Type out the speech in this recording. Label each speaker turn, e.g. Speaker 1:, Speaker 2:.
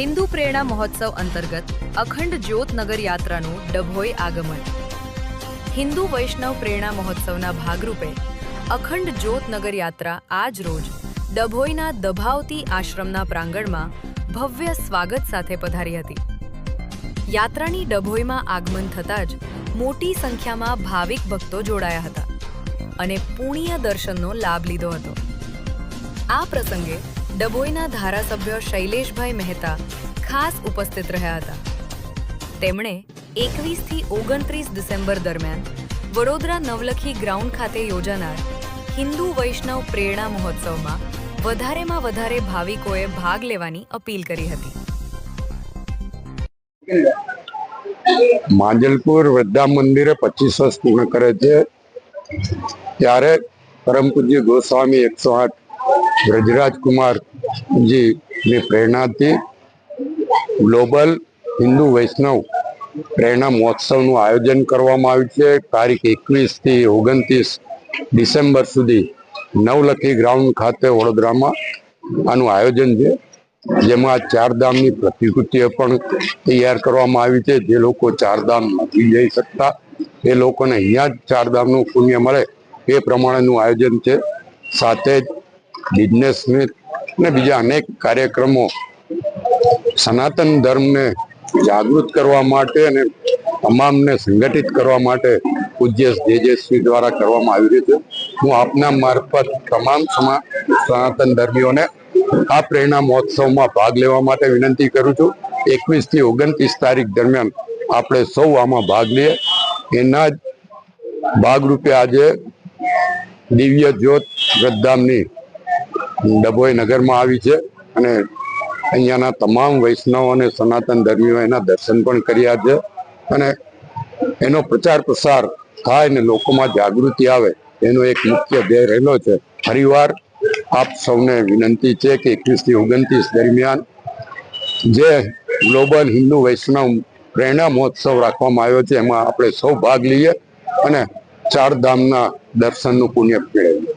Speaker 1: હિન્દુ પ્રેરણા મહોત્સવ અંતર્ગત અખંડ જ્યોત નગર યાત્રાનું ડભોઈ આગમન. હિન્દુ વૈષ્ણવ પ્રેરણા મહોત્સવના ભાગરૂપે અખંડ જ્યોત નગર યાત્રા આજ રોજ ડભોઈના દભાવતી આશ્રમના પ્રાંગણમાં ભવ્ય સ્વાગત સાથે પધારી હતી. યાત્રાની ડભોઈમાં આગમન થતાં જ મોટી સંખ્યામાં ભાવિક ભક્તો જોડાયા હતા અને પુણ્ય દર્શનનો લાભ લીધો હતો. આ પ્રસંગે ડભોઈના ધારાસભ્ય શૈલેષભાઈ મહેતા ખાસ ઉપસ્થિત રહ્યા હતા. તેમણે એકવીસથી ઓગણત્રીસ ડિસેમ્બર દરમિયાન વડોદરા નવલખી ગ્રાઉન્ડ ખાતે યોજાનાર હિન્દુ વૈષ્ણવ પ્રેરણા મહોત્સવમાં વધારેમાં વધારે ભાવિકોએ ભાગ લેવાની અપીલ કરી હતી.
Speaker 2: માંજલપુર વૃદ્ધા મંદિરે પચીસ વર્ષ પૂર્ણ કરે છે. ત્યારે પરમ પૂજ્ય ગોસ્વામી એકસો આઠ બ્રજરાજ કુમારજી ની પ્રેરણાથી ગ્લોબલ હિન્દુ વૈષ્ણવ પ્રેરણા મહોત્સવનું આયોજન કરવામાં આવ્યું છે. તારીખ એકવીસથી ઓગણત્રીસ ડિસેમ્બર સુધી નવલખી ગ્રાઉન્ડ ખાતે વડોદરામાં આનું આયોજન છે. જેમાં ચારધામની પ્રતિકૃતિઓ પણ તૈયાર કરવામાં આવી છે. જે લોકો ચારધામ નથી જઈ શકતા. એ લોકોને અહીંયા જ ચારધામનું પુણ્ય મળે એ પ્રમાણેનું આયોજન છે. સાથે જ બિઝનેસ ને બીજા અનેક કાર્યક્રમો સનાતન ધર્મને જાગૃત કરવા માટે અને તમામને સંગઠિત કરવા માટે પૂજ્ય જેજેશ્રી દ્વારા કરવામાં આવી રહ્યું છે. હું આપના મારફત તમામ સનાતન ધર્મીઓને આ પ્રેરણા મહોત્સવમાં ભાગ લેવા માટે વિનંતી કરું છું. એકવીસથી ઓગણત્રીસ તારીખ દરમિયાન આપણે સૌ આમાં ભાગ લઈએ. એના જ ભાગરૂપે આજે દિવ્ય જ્યોત વૃદ્ધામની ડભોઈ નગરમાં આવી છે અને અહીંયાના તમામ વૈષ્ણવ અને સનાતન ધર્મીઓ એના દર્શન પણ કર્યા છે અને એનો પ્રચાર પ્રસાર થાય ને લોકોમાં જાગૃતિ આવે, એનો એક મુખ્ય ધ્યેય રહેલો છે. ફરીવાર આપ સૌને વિનંતી છે કે એકવીસથી ઓગણત્રીસ દરમિયાન જે ગ્લોબલ હિન્દુ વૈષ્ણવ પ્રેરણા મહોત્સવ રાખવામાં આવ્યો છે, એમાં આપણે સૌ ભાગ લઈએ અને ચાર ધામના દર્શનનું પુણ્ય મેળવીએ.